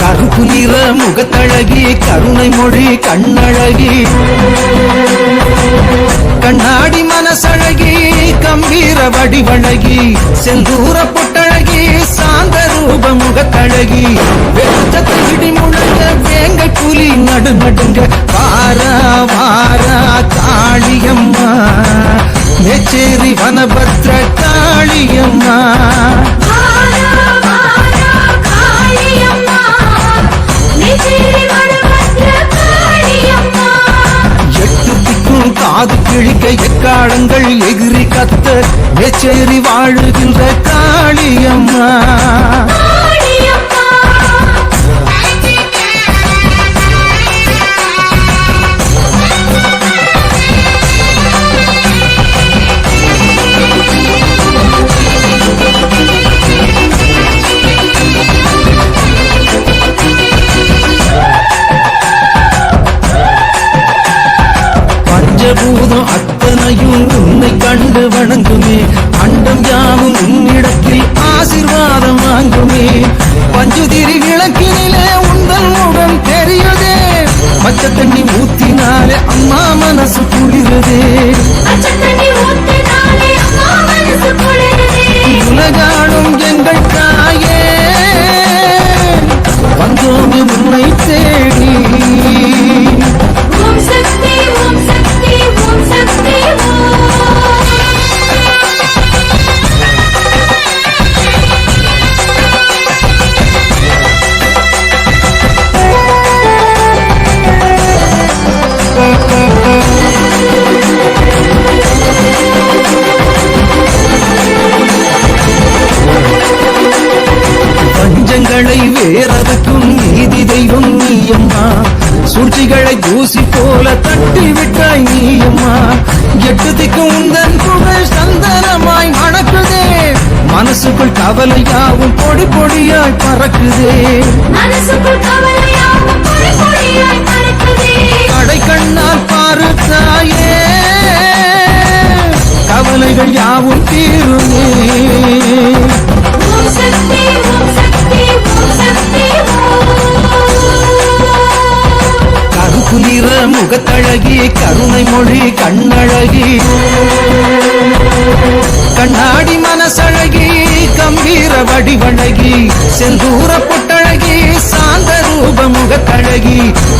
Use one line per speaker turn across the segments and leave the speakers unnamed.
கருப்புதிர முகத்தழகி கருணை மொழி கண்ணழகி. கண்ணாடி மனசழகி கம்பீர வடிவழகி. செந்தூர பொட்டழகி சாந்த ரூப முகத்தழகி. வெளிச்சத்தை இடி முழங்க வேங்கை காளியம்மா. எட்டு திக்கும் காது கிழிக்க எக்காலங்கள் எகிரி கத்த மேச்சேரி வாழுகின்ற காளியம்மா. பஞ்சபூதம் அத்தனையும் உன்னை கண்டு வணங்குமே. அண்டம் யாவும் உன்னிடத்தில் ஆசிர்வாதம் வாங்குமே. பஞ்சுதிரி விளக்கினிலே உந்தன் முகம் தெரியுதே. பச்சை தண்ணி ஊத்தினாலே அம்மா மனசு குளிருதே.
பச்சை தண்ணி ஊத்தினாலே அம்மா மனசு குளிருதே.
உலகாடும் வேறதுக்கும் நீதி தெய்வம் நீயம்மா. சூழ்ச்சிகளை தூசி போல தட்டி விட்டாய் நீயம்மா. எட்டு திக்கும் உந்தன் புகழ் சந்தனமாய் மணக்குதே. மனசுக்குள் கவலையாவும் பொடி பொடியாய் பறக்குதே.
மனசுக்குள் கவலையாவும் பொடி பொடியாய் பறக்குதே.
கடை கண்ணால் முகத்தழகி கருணை மொழி கண்ணழகி.
கண்ணாடி மனசழகி கம்பீர வடிவழகி. செந்தூர பொட்டழகி சாந்த
ரூப முகத்தழகி.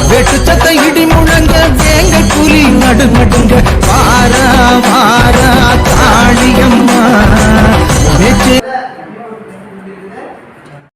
வெட்டு சத்த இடி முழங்க வேங்க புலி நடுநடுங்க. வாரா வாரா காளியம்மா.